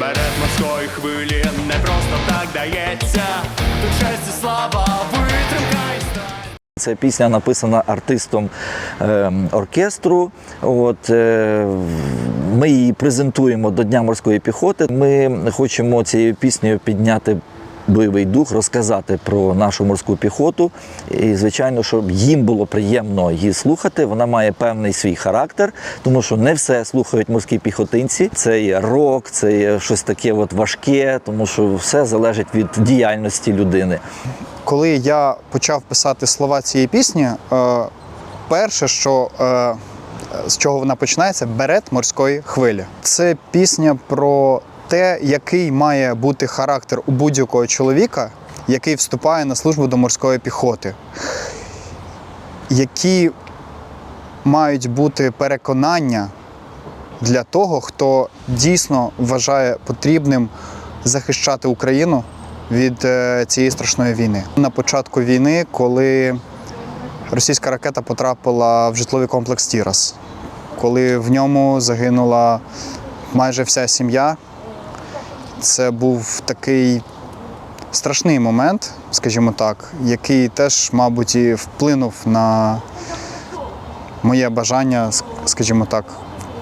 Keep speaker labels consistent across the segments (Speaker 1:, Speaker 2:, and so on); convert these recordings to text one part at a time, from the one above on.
Speaker 1: Берет морської хвилі не просто так дається. Тут честь і слава, витримка і сталь.
Speaker 2: Ця пісня написана артистом е, оркестру. От, е, ми її презентуємо до Дня морської піхоти. Ми хочемо цією піснею підняти бойовий дух, розказати про нашу морську піхоту. І, звичайно, щоб їм було приємно її слухати. Вона має певний свій характер, тому що не все слухають морські піхотинці. Це є рок, це є щось таке от важке, тому що все залежить від діяльності людини.
Speaker 3: Коли я почав писати слова цієї пісні, е, перше, що е, з чого вона починається, берет морської хвилі. Це пісня про те, який має бути характер у будь-якого чоловіка, який вступає на службу до морської піхоти, які мають бути переконання для того, хто дійсно вважає потрібним захищати Україну від е, цієї страшної війни. На початку війни, коли російська ракета потрапила в житловий комплекс Тірас, коли в ньому загинула майже вся сім'я, це був такий страшний момент, скажімо так, який теж, мабуть, і вплинув на моє бажання, скажімо так,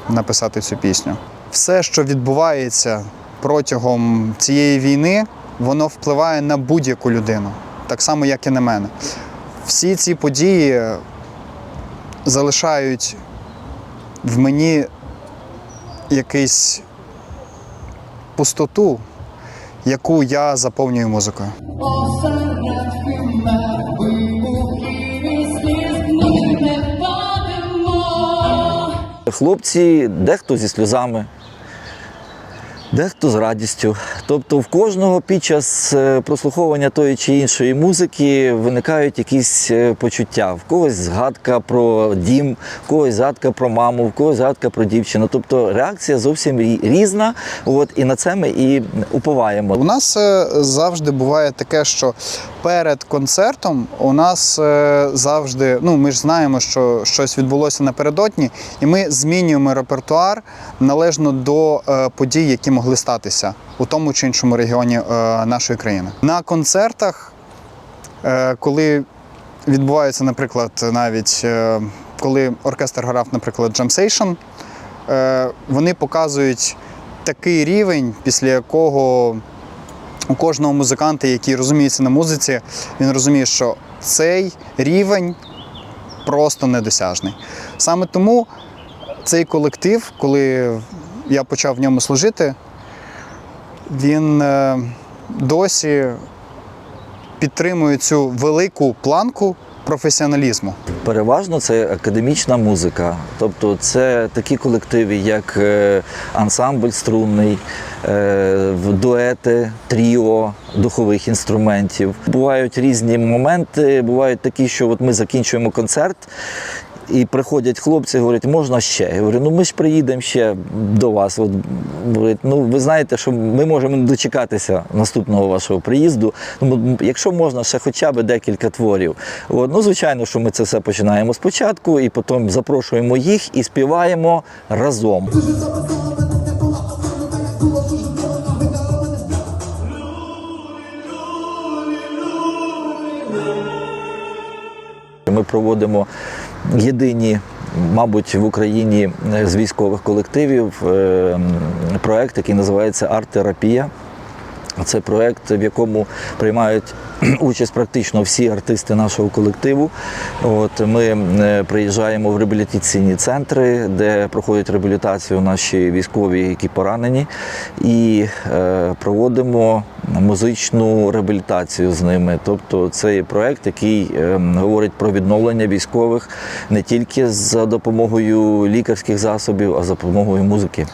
Speaker 3: написати цю пісню. Все, що відбувається протягом цієї війни, воно впливає на будь-яку людину, так само, як і на мене. Всі ці події залишають в мені якийсь пустоту, яку я заповнюю музикою.
Speaker 2: Хлопці дехто зі сльозами, дехто з радістю. Тобто в кожного під час е, прослуховування тої чи іншої музики виникають якісь е, почуття. В когось згадка про дім, в когось згадка про маму, в когось згадка про дівчину. Тобто реакція зовсім різна. От, і на це ми і уповаємо.
Speaker 3: У нас е, завжди буває таке, що перед концертом у нас е, завжди, ну ми ж знаємо, що щось відбулося напередодні, і ми змінюємо репертуар належно до е, подій, які могли статися у тому чи іншому регіоні е, нашої країни. На концертах, коли відбувається, наприклад, навіть коли оркестр грав, наприклад, джамсейшн, вони показують такий рівень, після якого у кожного музиканта, який розуміється на музиці, він розуміє, що цей рівень просто недосяжний. Саме тому цей колектив, коли я почав в ньому служити, він е, досі підтримує цю велику планку професіоналізму.
Speaker 2: Переважно це академічна музика, тобто це такі колективи, як е, ансамбль струнний, е, дуети, тріо духових інструментів. Бувають різні моменти. Бувають такі, що от ми закінчуємо концерт. І приходять хлопці, говорять, можна ще. Я говорю, ну ми ж приїдемо ще до вас. От, говорить, ну ви знаєте, що ми можемо не дочекатися наступного вашого приїзду. Тому, якщо можна, ще хоча б декілька творів. От, ну, звичайно, що ми це все починаємо спочатку, і потім запрошуємо їх і співаємо разом. Ми проводимо єдині, мабуть, в Україні е, з військових колективів е, проект, який називається Арт-терапія. Це проект, в якому приймають участь практично всі артисти нашого колективу. От ми е, приїжджаємо в реабілітаційні центри, де проходять реабілітацію наші військові, які поранені, і проводимо музичну реабілітацію з ними. Тобто це є проект, який е, говорить про відновлення військових не тільки за допомогою лікарських засобів, а за допомогою музики.